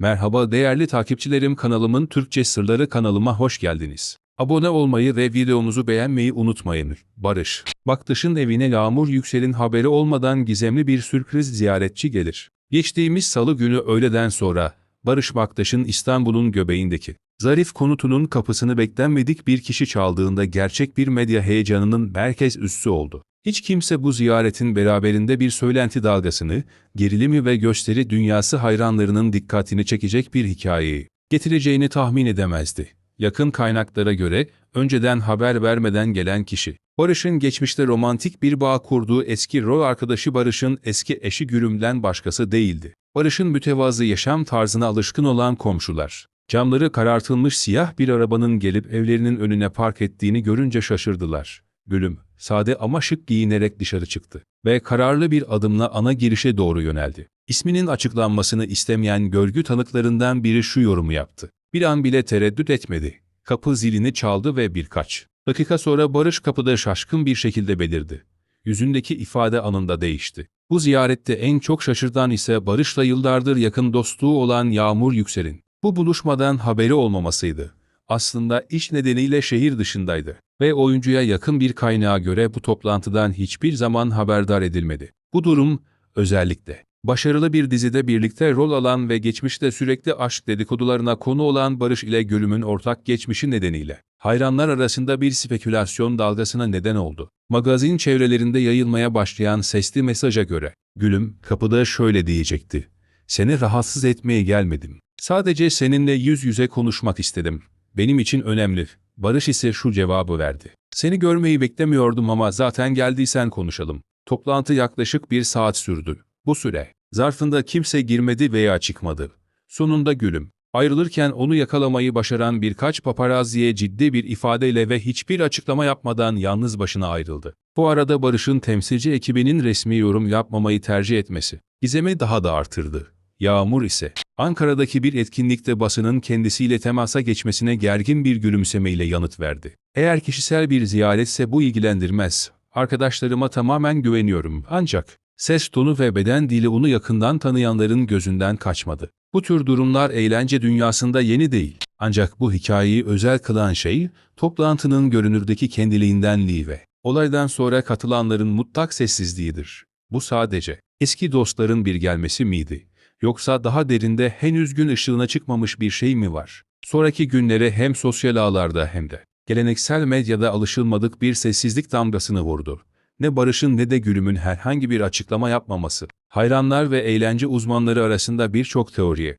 Merhaba değerli takipçilerim kanalımın Türkçe Sırları kanalıma hoş geldiniz. Abone olmayı ve videomuzu beğenmeyi unutmayın. Barış. Baktış'ın evine Yağmur Yüksel'in haberi olmadan gizemli bir sürpriz ziyaretçi gelir. Geçtiğimiz salı günü öğleden sonra Barış Baktaş'ın İstanbul'un göbeğindeki zarif konutunun kapısını beklenmedik bir kişi çaldığında gerçek bir medya heyecanının merkez üssü oldu. Hiç kimse bu ziyaretin beraberinde bir söylenti dalgasını, gerilimi ve gösteri dünyası hayranlarının dikkatini çekecek bir hikayeyi getireceğini tahmin edemezdi. Yakın kaynaklara göre önceden haber vermeden gelen kişi, Barış'ın geçmişte romantik bir bağ kurduğu eski rol arkadaşı Barış'ın eski eşi Gürüm'den başkası değildi. Barış'ın mütevazı yaşam tarzına alışkın olan komşular, camları karartılmış siyah bir arabanın gelip evlerinin önüne park ettiğini görünce şaşırdılar. Gülüm, sade ama şık giyinerek dışarı çıktı ve kararlı bir adımla ana girişe doğru yöneldi. İsminin açıklanmasını istemeyen görgü tanıklarından biri şu yorumu yaptı. Bir an bile tereddüt etmedi. Kapı zilini çaldı ve birkaç dakika sonra Barış kapıda şaşkın bir şekilde belirdi. Yüzündeki ifade anında değişti. Bu ziyarette en çok şaşırtan ise Barış'la yıllardır yakın dostluğu olan Yağmur Yüksel'in. Bu buluşmadan haberi olmamasıydı. Aslında iş nedeniyle şehir dışındaydı ve oyuncuya yakın bir kaynağa göre bu toplantıdan hiçbir zaman haberdar edilmedi. Bu durum özellikle başarılı bir dizide birlikte rol alan ve geçmişte sürekli aşk dedikodularına konu olan Barış ile Gülüm'ün ortak geçmişi nedeniyle hayranlar arasında bir spekülasyon dalgasına neden oldu. Magazin çevrelerinde yayılmaya başlayan sesli mesaja göre Gülüm kapıda şöyle diyecekti. Seni rahatsız etmeye gelmedim. Sadece seninle yüz yüze konuşmak istedim. Benim için önemli. Barış ise şu cevabı verdi. Seni görmeyi beklemiyordum ama zaten geldiysen konuşalım. Toplantı yaklaşık bir saat sürdü. Bu süre, zarfında kimse girmedi veya çıkmadı. Sonunda gülüm. Ayrılırken onu yakalamayı başaran birkaç paparazziye ciddi bir ifadeyle ve hiçbir açıklama yapmadan yalnız başına ayrıldı. Bu arada Barış'ın temsilci ekibinin resmi yorum yapmamayı tercih etmesi, gizemi daha da artırdı. Yağmur ise, Ankara'daki bir etkinlikte basının kendisiyle temasa geçmesine gergin bir gülümsemeyle yanıt verdi. Eğer kişisel bir ziyaretse bu ilgilendirmez. Arkadaşlarıma tamamen güveniyorum ancak ses tonu ve beden dili onu yakından tanıyanların gözünden kaçmadı. Bu tür durumlar eğlence dünyasında yeni değil. Ancak bu hikayeyi özel kılan şey, toplantının görünürdeki kendiliğindenliği ve olaydan sonra katılanların mutlak sessizliğidir. Bu sadece eski dostların bir gelmesi miydi? Yoksa daha derinde henüz gün ışığına çıkmamış bir şey mi var? Sonraki günlere hem sosyal ağlarda hem de geleneksel medyada alışılmadık bir sessizlik damgasını vurdu. Ne Barış'ın ne de Gülüm'ün herhangi bir açıklama yapmaması, hayranlar ve eğlence uzmanları arasında birçok teoriye